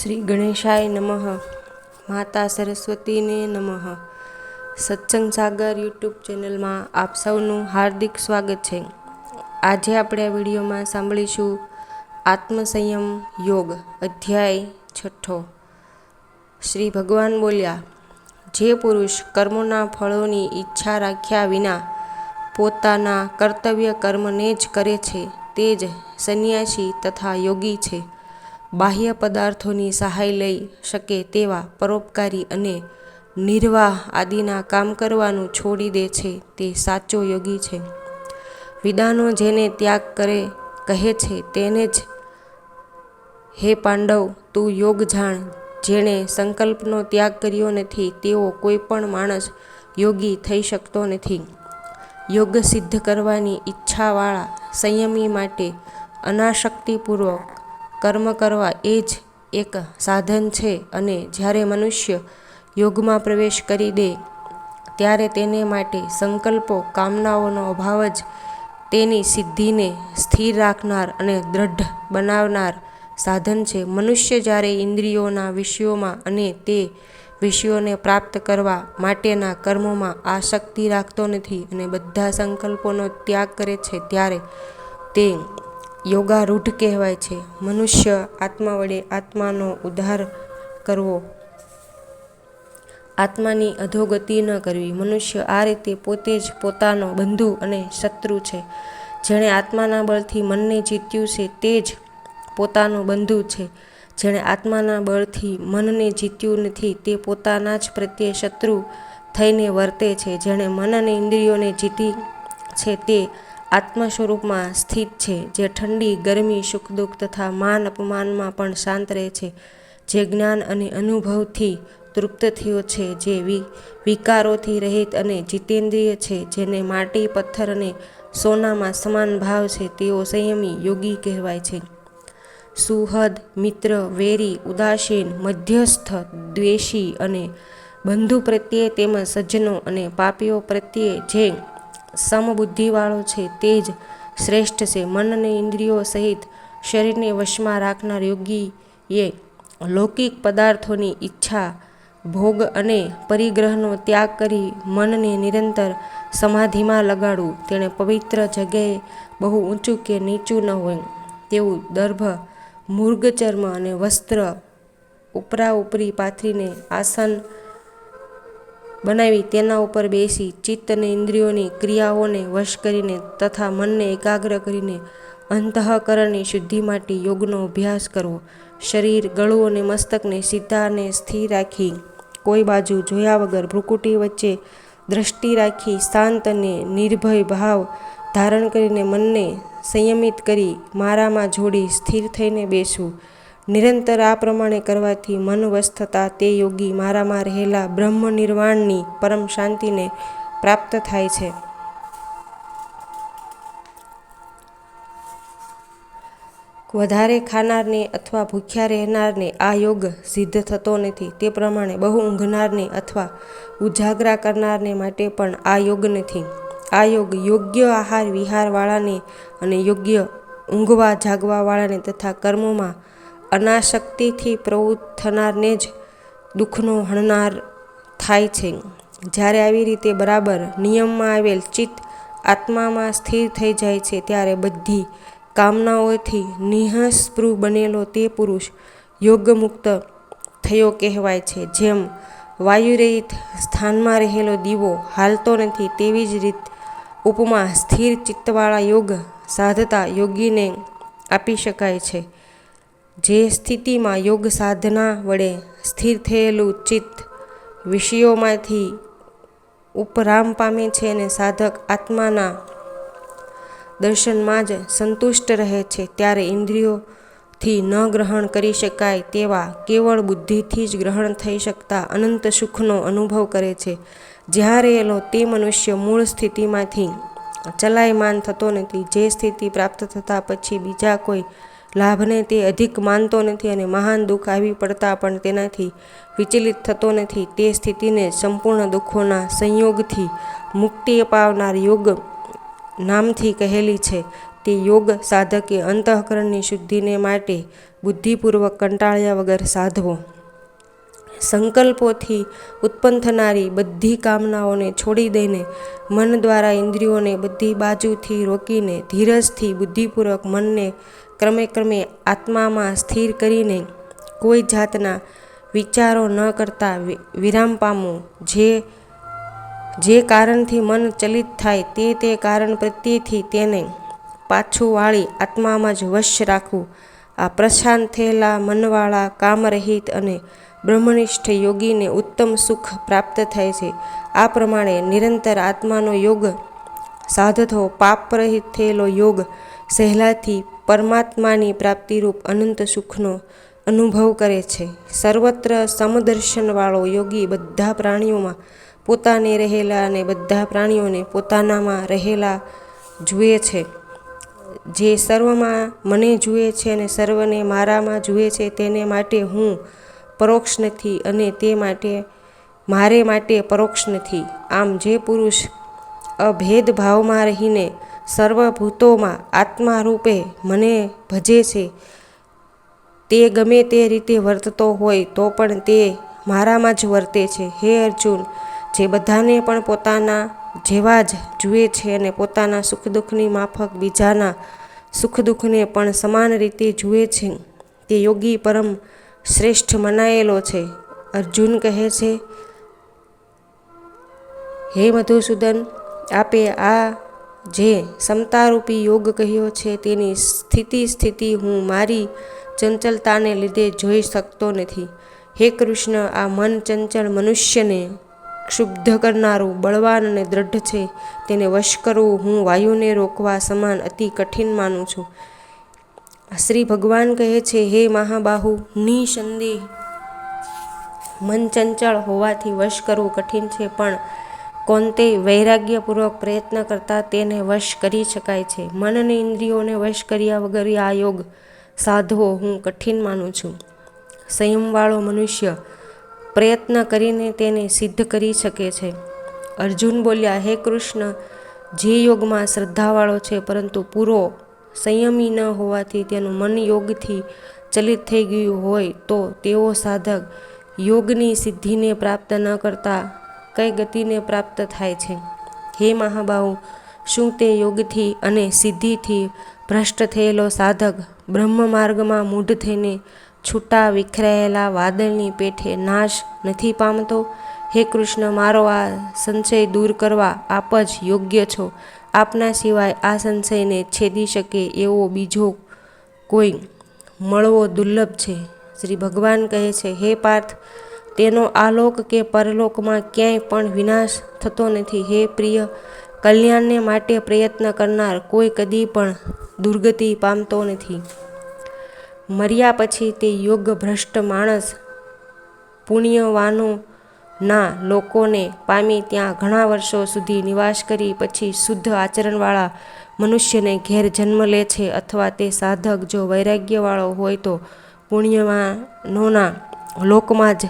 શ્રી ગણેશાય નમઃ. માતા સરસ્વતીને નમઃ. સત્સંગ સાગર યુટ્યુબ ચેનલમાં આપ સૌનું હાર્દિક સ્વાગત છે. આજે આપણે આ વિડીયોમાં સાંભળીશું આત્મસંયમ યોગ, અધ્યાય છઠ્ઠો. શ્રી ભગવાન બોલ્યા, જે પુરુષ કર્મોના ફળોની ઈચ્છા રાખ્યા વિના પોતાના કર્તવ્ય કર્મને જ કરે છે, તે જ સંન્યાસી તથા યોગી છે. બાહ્ય પદાર્થોની સહાય લઈ શકે તેવા પરોપકારી અને નિર્વાહ આદિના કામ કરવાનું છોડી દે છે તે સાચો યોગી છે. વિદાનો જેને ત્યાગ કરે, કહે છે, તેને જ, હે પાંડવ, તું યોગ જાણ. જેણે સંકલ્પનો ત્યાગ કર્યો નથી તેવો કોઈ પણ માણસ યોગી થઈ શકતો નથી. યોગ સિદ્ધ કરવાની ઈચ્છાવાળા સંયમી માટે અનાશક્તિપૂર્વક કર્મ કરવા એ જ એક સાધન છે અને જ્યારે મનુષ્ય યોગમાં પ્રવેશ કરી દે, ત્યારે તેને માટે સંકલ્પો, કામનાઓનો અભાવ જ તેની સિદ્ધિને સ્થિર રાખનાર અને દ્રઢ બનાવનાર સાધન છે. મનુષ્ય જ્યારે ઇન્દ્રિયોના વિષયોમાં અને તે વિષયોને પ્રાપ્ત કરવા માટેના કર્મોમાં આસક્તિ રાખતો નથી અને બધા સંકલ્પોનો ત્યાગ કરે છે, ત્યારે તે યોગારૂઢ કહેવાય છે. મનુષ્ય આત્મા વડે આત્માનો ઉદ્ધાર કરવો. આત્માની અધોગતિ ન કરવી. મનુષ્ય આ રીતે પોતે જ પોતાનો બંધુ અને શત્રુ છે. જેણે આત્માના બળથી મનને જીત્યું છે તે જ પોતાનો બંધુ છે. જેણે આત્માના બળથી મનને જીત્યું નથી તે પોતાના જ પ્રત્યે શત્રુ થઈને વર્તે છે. જેણે મન અને ઇન્દ્રિયોને જીતી છે તે આત્મ સ્વરૂપમાં સ્થિત છે, જે ઠંડી, ગરમી, સુખ, દુઃખ તથા માન અપમાનમાં પણ શાંત રહે છે, જે જ્ઞાન અને અનુભવથી તૃપ્ત થયો છે, જે વિકારોથી રહિત અને જીતેન્દ્રિય છે, જેને માટી, પથ્થર અને સોનામાં સમાન ભાવ છે, તેઓ સંયમી યોગી કહેવાય છે. સુહદ, મિત્ર, વેરી, ઉદાસીન, મધ્યસ્થ, દ્વેષી અને બંધુ પ્રત્યે તેમજ સજ્જનો અને પાપીઓ પ્રત્યે જે સમબુદ્ધિવાળો છે તે જ શ્રેષ્ઠ છે. મન અને ઇન્દ્રિયો સહિત શરીરને વશમાં રાખનાર યોગીએ લૌકિક પદાર્થોની ઈચ્છા, ભોગ અને પરિગ્રહનો ત્યાગ કરી મનને નિરંતર સમાધિમાં લગાડવું. તેણે પવિત્ર જગ્યાએ બહુ ઊંચું કે નીચું ન હોય તેવું દર્ભ, મૃગચર્મ અને વસ્ત્ર ઉપરા ઉપરી પાથરીને આસન બનાવી તેના ઉપર બેસી ચિત્ત અને ઇન્દ્રિયોની ક્રિયાઓને વશ કરીને તથા મનને એકાગ્ર કરીને અંતઃકરણની શુદ્ધિ માટે યોગનો અભ્યાસ કરવો. શરીર ગળું અને મસ્તકને સીધા અને સ્થિર રાખી કોઈ બાજુ જોયા વગર ભ્રુકુટી વચ્ચે દ્રષ્ટિ રાખી શાંત અને નિર્ભય ભાવ ધારણ કરીને મનને સંયમિત કરી મારામાં જોડી સ્થિર થઈને બેસવું. નિરંતર આ પ્રમાણે કરવાથી મન વશ થતાં તે યોગી મારામાં રહેલા બ્રહ્મ નિર્વાણની પરમ શાંતિને પ્રાપ્ત થાય છે. વધારે ખાનારને અથવા ભૂખ્યા રહેનારને આ યોગ સિદ્ધ થતો નથી. તે પ્રમાણે બહુ ઊંઘનારને અથવા ઉજાગરા કરનારને માટે પણ આ યોગ નથી. આ યોગ યોગ્ય આહાર વિહારવાળાને અને યોગ્ય ઊંઘવા જાગવાવાળાને તથા કર્મોમાં અનાશક્તિથી પ્રવૃત્ત થનારને જ દુઃખનો હણનાર થાય છે. જ્યારે આવી રીતે બરાબર નિયમમાં આવેલ ચિત્ત આત્મામાં સ્થિર થઈ જાય છે, ત્યારે બધી કામનાઓથી નિઃસ્પૃહ બનેલો તે પુરુષ યોગમુક્ત થયો કહેવાય છે. જેમ વાયુરહિત સ્થાનમાં રહેલો દીવો હાલતો નથી, તેવી જ રીત ઉપમા સ્થિર ચિત્તવાળા યોગ સાધતા યોગીને આપી શકાય છે. જે સ્થિતિમાં યોગ સાધના વડે સ્થિર થયેલું ચિત્ત વિષયોમાંથી ઉપરામ પામે છે અને સાધક આત્માના દર્શનમાં જ સંતુષ્ટ રહે છે, ત્યારે ઇન્દ્રિયોથી ન ગ્રહણ કરી શકાય તેવા કેવળ બુદ્ધિથી જ ગ્રહણ થઈ શકતા અનંત સુખનો અનુભવ કરે છે. જ્યારે એલો તે મનુષ્ય મૂળ સ્થિતિમાંથી ચલાયમાન થતો નથી. જે સ્થિતિ પ્રાપ્ત થતાં પછી બીજા કોઈ લાભને તે અધિક માનતો નથી અને મહાન દુઃખ આવી પડતા પણ તેનાથી વિચલિત થતો નથી. તે સ્થિતિને સંપૂર્ણ દુઃખોના સંયોગથી મુક્તિ અપાવનાર યોગ નામથી કહેલી છે. તે યોગ સાધકે અંતઃકરણની શુદ્ધિને માટે બુદ્ધિપૂર્વક કંટાળ્યા વગર સાધવો. સંકલ્પોથી ઉત્પન્ન થનારી બધી કામનાઓને છોડી દઈને મન દ્વારા ઇન્દ્રિયોને બધી બાજુથી રોકીને ધીરજથી બુદ્ધિપૂર્વક મનને ક્રમે ક્રમે આત્મામાં સ્થિર કરીને કોઈ જાતના વિચારો ન કરતા વિરામ પામવું જે જે કારણથી મન ચલિત થાય તે તે કારણ પ્રત્યેથી તેને પાછું વાળી આત્મામાં જ વશ રાખવું. આ પ્રશાંત થયેલા મનવાળા કામરહિત અને બ્રહ્મનિષ્ઠ યોગીને ઉત્તમ સુખ પ્રાપ્ત થાય છે. આ પ્રમાણે નિરંતર આત્માનો યોગ સાધતો પાપરહિત થયેલો યોગ, સહેલાથી પરમાત્માની પ્રાપ્તિરૂપ અનંત સુખનો અનુભવ કરે છે. સર્વત્ર સમદર્શનવાળો યોગી બધા પ્રાણીઓમાં પોતાને રહેલા અને બધા પ્રાણીઓને પોતાનામાં રહેલા જુએ છે. જે સર્વમાં મને જુએ છે અને સર્વને મારામાં જુએ છે તેને માટે હું પરોક્ષ નથી અને તે માટે, મારે માટે પરોક્ષ નથી. આમ જે પુરુષ અભેદભાવમાં રહીને સર્વભૂતોમાં આત્મા રૂપે મને ભજે છે, તે ગમે તે રીતે વર્તતો હોય તો પણ તે મારામાં જ વર્તે છે. હે અર્જુન, જે બધાને પણ પોતાના જેવા જ જુએ છે અને પોતાના સુખ દુઃખની માફક બીજાના સુખ દુઃખને પણ સમાન રીતે જુએ છે, તે યોગી પરમ શ્રેષ્ઠ મનાયેલો છે. અર્જુન કહે છે, હે મધુસૂદન, આપે આ જે સમતારૂપી યોગ કહ્યો છે તેની સ્થિતિ સ્થિતિ હું મારી ચંચલતાને લીધે જોઈ શકતો નથી. હે કૃષ્ણ, આ મન ચંચળ મનુષ્યને ક્ષુબ્ધ કરનારું બળવાન અને દ્રઢ છે. તેને વશ કરવું હું વાયુને રોકવા સમાન અતિ કઠિન માનું છું. શ્રી ભગવાન કહે છે, હે મહાબાહુ, નિસંદેહ. મન ચંચળ હોવાથી વશ કરવું કઠિન છે, પણ કોંતે વૈરાગ્યપૂર્વક પ્રયત્ન કરતાં તેને વશ કરી શકાય છે. મનને ઇન્દ્રિયોને વશ કર્યા વગર આ યોગ સાધવો હું કઠિન માનું છું. સંયમવાળો મનુષ્ય પ્રયત્ન કરીને તેને સિદ્ધ કરી શકે છે. અર્જુન બોલ્યા, હે કૃષ્ણ, જે યોગમાં શ્રદ્ધાવાળો છે, પરંતુ પૂરો સંયમી ન હોવાથી તેનું મન યોગથી ચલિત થઈ ગયું હોય તો તેઓ સાધક યોગની સિદ્ધિને પ્રાપ્ત ન કરતા કઈ ગતિને પ્રાપ્ત થાય છે. હે મહાબાહુ, શું તે યોગથી અને સિદ્ધિથી ભ્રષ્ટ થયેલો સાધક બ્રહ્મ માર્ગમાં મૂઢ થઈને છૂટા વિખરાયેલા વાદળની પેઠે નાશ નથી પામતો? હે કૃષ્ણ, મારો આ સંશય દૂર કરવા આપ જ યોગ્ય છો. આપના સિવાય આ સંશયને છેદી શકે એવો બીજો કોઈ મળવો દુર્લભ છે. શ્રી ભગવાન કહે છે, હે પાર્થ, તેનો આલોક કે પરલોકમાં ક્યાંય પણ વિનાશ થતો નથી. હે પ્રિય, કલ્યાણને માટે પ્રયત્ન કરનાર કોઈ કદી પણ દુર્ગતિ પામતો નથી. મર્યા પછી તે યોગ ભ્રષ્ટ માણસ પુણ્યવાનો ના, લોકોને પામી ત્યાં ઘણા વર્ષો સુધી નિવાસ કરી પછી શુદ્ધ આચરણવાળા મનુષ્યને ઘેર જન્મ લે છે અથવા તે સાધક જો વૈરાગ્યવાળો હોય તો પુણ્યવાનોના લોકમાં જ